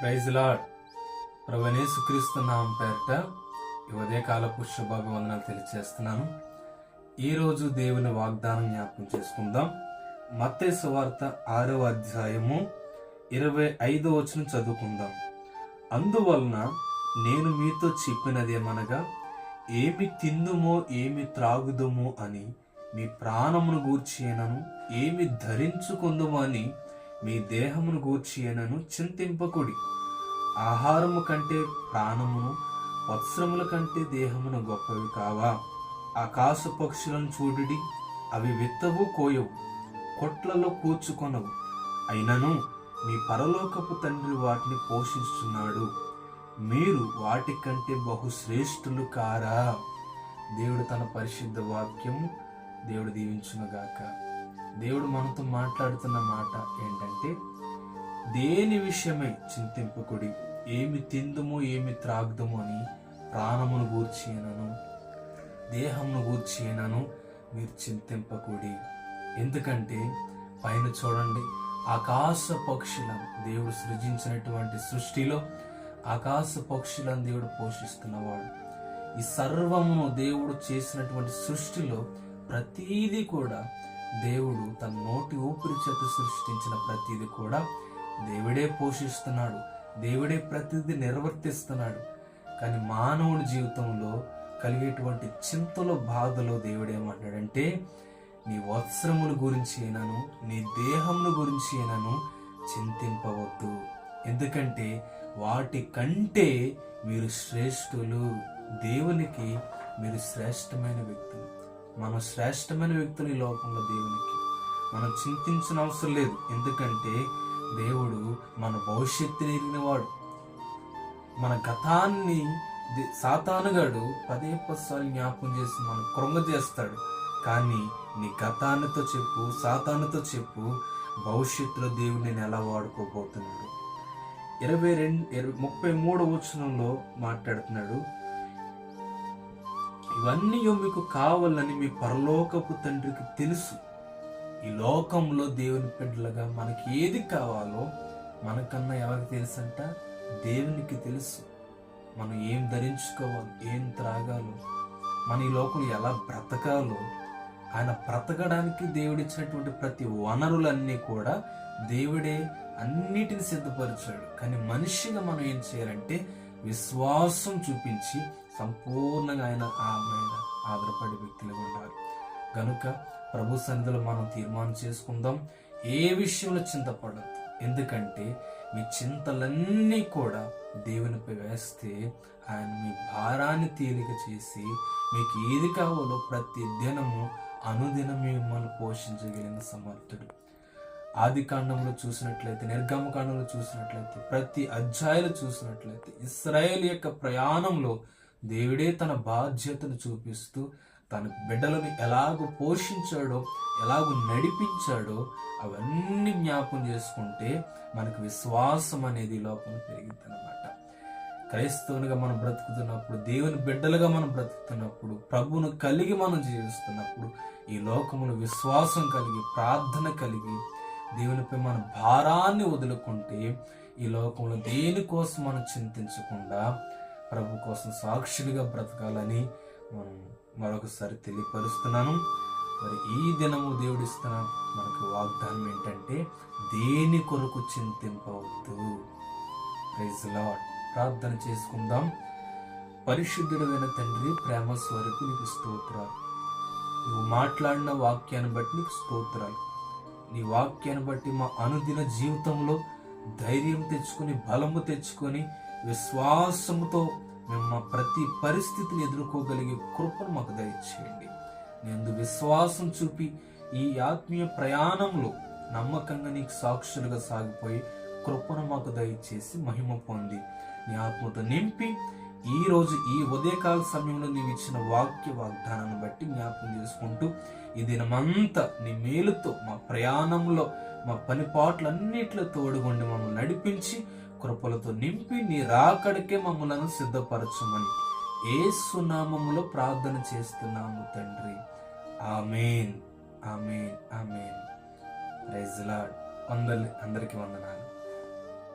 Praise lord. ప్రభనే సుక్రీస్తున్నాం పేరట ఈ ఉదయకాలపు శుభాభివందనాలు తెలియజేస్తున్నాను ఈరోజు దేవుని వాగ్దానం జ్ఞాపకం చేసుకుందాం. మత్తే సువార్త ఆరవ అధ్యాయము ఇరవై ఐదో వచ్చిన చదువుకుందాం. అందువలన నేను మీతో చెప్పినదేమనగా ఏమి తిందుమో ఏమి త్రాగుదుమో అని మీ ప్రాణమును గూర్చినను ఏమి ధరించుకుందుమో అని మీ దేహమును గూర్చియనను చింతింపకుడి. ఆహారము కంటే ప్రాణమును వత్సరముల కంటే దేహమును గొప్పవి కావా? ఆకాశ పక్షులను చూడుడి అవి విత్తవు కోయవు కొట్లలో కూర్చుకొనవు. అయినను మీ పరలోకపు తండ్రి వాటిని పోషిస్తున్నాడు. మీరు వాటికంటే బహుశ్రేష్ఠులు కారా? దేవుడు తన పరిశుద్ధ వాక్యం దేవుడు దీవించునుగాక. దేవుడు మనతో మాట్లాడుతున్న మాట ఏంటంటే దేని విషయమై చింతింపకుడి ఏమి తిందుము ఏమి త్రాగ్దము అని ప్రాణమును గూర్చినను దేహమును గూర్చినను మీరు చింతింపకూడి ఎందుకంటే పైన చూడండి ఆకాశ పక్షుల దేవుడు సృజించినటువంటి సృష్టిలో ఆకాశ పక్షులను దేవుడు పోషిస్తున్నవాడు. ఈ సర్వమును దేవుడు చేసినటువంటి సృష్టిలో ప్రతీది కూడా దేవుడు తన నోటి ఊపిరి చేత సృష్టించిన ప్రతిది కూడా దేవుడే పోషిస్తున్నాడు. దేవుడే ప్రతిదీ నిర్వర్తిస్తున్నాడు. కానీ మానవుడి జీవితంలో కలిగేటువంటి చింతలో బాధలో దేవుడేమంటాడంటే నీ వత్సరముల గురించి అయినను నీ దేహముల గురించి అయినను చింతింపవద్దు. ఎందుకంటే వాటి కంటే మీరు శ్రేష్ఠులు. దేవునికి మీరు శ్రేష్టమైన వ్యక్తులు. మనం శ్రేష్టమైన వ్యక్తులు ఈ లోకంలో దేవునికి. మనం చింతించిన అవసరం లేదు. ఎందుకంటే దేవుడు మన భవిష్యత్తుని ఎరిగినవాడు మన గతాన్ని సాతానుగాడు పదే పదిసార్లు జ్ఞాపకం చేసి మనం కృంగ చేస్తాడు. కానీ నీ గతానితో చెప్పు సాతానుతో చెప్పు భవిష్యత్తులో దేవుడు నేను ఎలా వాడుకోబోతున్నాడు? ఇరవై రెండు ఇరవై ముప్పై మూడు వచనంలో మాట్లాడుతున్నాడు. ఇవన్నీ మీకు కావాలని మీ పరలోకపు తండ్రికి తెలుసు. ఈ లోకంలో దేవుని బిడ్డలుగా మనకి ఏది కావాలో మనకన్నా ఎవరికి తెలుసు దేవునికి తెలుసు. మనం ఏం ధరించుకోవాలి ఏం త్రాగాలో మన ఈ లోకంలో ఎలా బ్రతకాలో ఆయన బ్రతకడానికి దేవుడిచ్చినటువంటి ప్రతి వనరులన్నీ కూడా దేవుడే అన్నిటిని సిద్ధపరిచాడు. కానీ మనిషిగా మనం ఏం చేయాలంటే విశ్వాసం చూపించి సంపూర్ణంగా ఆయన ఆమె ఆధారపడే వ్యక్తులుగా ఉండాలి కనుక ప్రభు సన్నిధిలో మనం తీర్మానం చేసుకుందాం. ఏ విషయంలో చింతపడద్దు. ఎందుకంటే మీ చింతలన్నీ కూడా దేవునిపై వేస్తే ఆయన మీ భారాన్ని తేలిక చేసి మీకు ఏది కావాలో ప్రతి దినము అనుదినం మిమ్మల్ని పోషించగలిగిన సమర్థుడు. ఆది కాండంలో చూసినట్లయితే నిర్గమకాండంలో చూసినట్లయితే ప్రతి అధ్యాయులు చూసినట్లయితే ఇస్రాయేల్ యొక్క ప్రయాణంలో దేవుడే తన బాధ్యతను చూపిస్తూ తన బిడ్డలను ఎలాగో పోషించాడో ఎలాగో నడిపించాడో అవన్నీ జ్ఞాపం చేసుకుంటే మనకు విశ్వాసం అనేది లోపల పెరిగింది అనమాట క్రైస్తవునిగా మనం బ్రతుకుతున్నప్పుడు దేవుని బిడ్డలుగా మనం బ్రతుకుతున్నప్పుడు ప్రభును కలిగి మనం జీవిస్తున్నప్పుడు ఈ లోకమును విశ్వాసం కలిగి ప్రార్థన కలిగి దేవునిపై మన భారాన్ని వదులుకుంటే ఈ లోకంలో దేనికోసం మనం చింతించకుండా ప్రభు కోసం సాక్షులుగా బ్రతకాలని మనం మరొకసారి తెలియపరుస్తున్నాను. మరి ఈ దినము దేవుడిస్తున్న మనకు వాగ్దానం ఏంటంటే దేని కొరకు చింతింపవద్దు. ప్రైజ్ లాడ్ ప్రార్థన చేసుకుందాం. పరిశుద్ధుడైన తండ్రి ప్రేమ స్వరూపు నీకు స్తోత్రాలు. నువ్వు మాట్లాడిన వాక్యాన్ని బట్టి నీకు స్తోత్రాలు. నీ వాక్యాన్ని బట్టి మా అనుదిన జీవితంలో ధైర్యం తెచ్చుకొని బలము తెచ్చుకొని విశ్వాసముతో మేము మా ప్రతి పరిస్థితిని ఎదుర్కోగలిగే కృపను మాకు దయచేయండి. నేను విశ్వాసం చూపి ఈ ఆత్మీయ ప్రయాణంలో నమ్మకంగా నీకు సాక్షులుగా సాగిపోయి కృపను మాకు దయచేసి మహిమ పొంది. నీ ఆత్మతో నింపి ఈరోజు ఈ ఉదయకాల సమయంలో నీవు ఇచ్చిన వాక్య వాగ్దానాన్ని బట్టి జ్ఞాపకం చేసుకుంటూ ఈ దినమంతా నీ మేలుతో మా ప్రయాణంలో మా పని పాటలన్నిట్లో తోడుగొండి మమ్మల్ని నడిపించి కృపలతో నింపి నీ రాకడికే మమ్మలను సిద్ధపరచమని ఏ సునామములో ప్రార్థన చేస్తున్నాము తండ్రి. ఆమెన్. ఆమెన్. ఆమెన్. రైజ్లాడ్ లార్డ్. అందరి అందరికి వందనాలు.